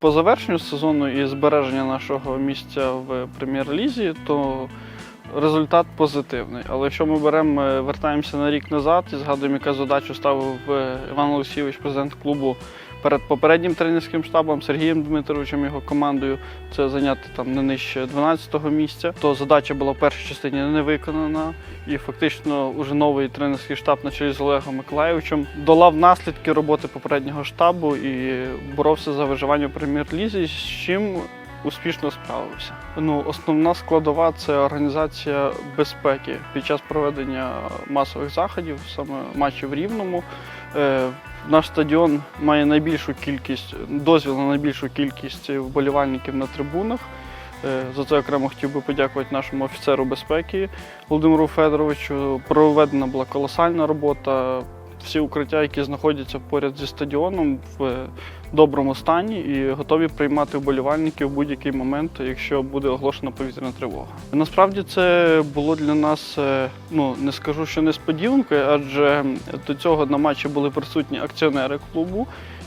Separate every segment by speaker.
Speaker 1: По завершенню сезону і збереження нашого місця в прем'єр-лізі, то результат позитивний. Але якщо ми беремо, е, вертаємося на рік назад і згадуємо, яка задачу ставив е, Іван Олексійович, президент клубу, перед попереднім тренерським штабом Сергієм Дмитровичем, його командою, це зайняти там не нижче 12-го місця, то задача була в першій частині не виконана. І фактично уже новий тренерський штаб на чолі з Олегом Миколаєвичем долав наслідки роботи попереднього штабу і боровся за виживання в прем'єр-лізі, з чим успішно справився. Ну, основна складова це організація безпеки під час проведення масових заходів, саме матчів в Рівному. Наш стадіон має найбільшу кількість дозвіл на найбільшу кількість вболівальників на трибунах. Е, За це окремо хотів би подякувати нашому офіцеру безпеки Володимиру Федоровичу. Проведена була колосальна робота. Всі укриття, які знаходяться поряд зі стадіоном, в доброму стані і готові приймати вболівальників в будь-який момент, якщо буде оголошена повітряна тривога. Насправді це було для нас, е, ну не скажу, що несподіванкою, адже до цього на матчі були присутні акціонери клубу.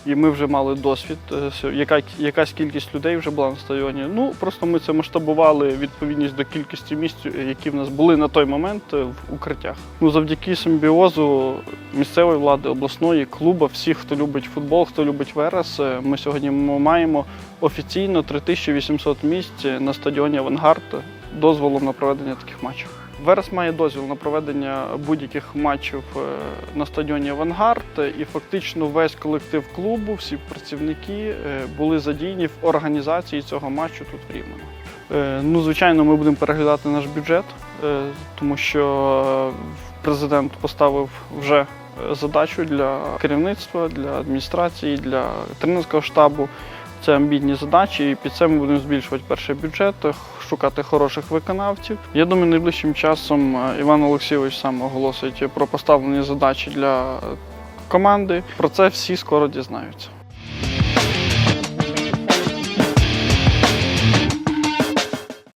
Speaker 1: І ми вже мали досвід, е, яка, якась кількість людей вже була на стадіоні. Ну просто ми це масштабували відповідність до кількості місць, е, які в нас були на той момент е, в укриттях. Ну завдяки симбіозу місцевої влади, обласної, клуба, всіх, хто любить футбол, хто любить Верес, ми сьогодні маємо офіційно 3800 місць на стадіоні Авангард дозволом на проведення таких матчів. Верес має дозвіл на проведення будь-яких матчів е, на стадіоні Авангард, і фактично весь колектив клубу, всі працівники е, були задіяні в організації цього матчу тут в Рівному. Е, Ну, звичайно, ми будемо переглядати наш бюджет, тому що президент поставив вже задачу для керівництва, для адміністрації, для тренерського штабу. Це амбітні задачі, і під це ми будемо збільшувати перший бюджет, шукати хороших виконавців. Я думаю, найближчим часом е, Іван Олексійович сам оголосить про поставлені задачі для команди. Про це всі скоро дізнаються.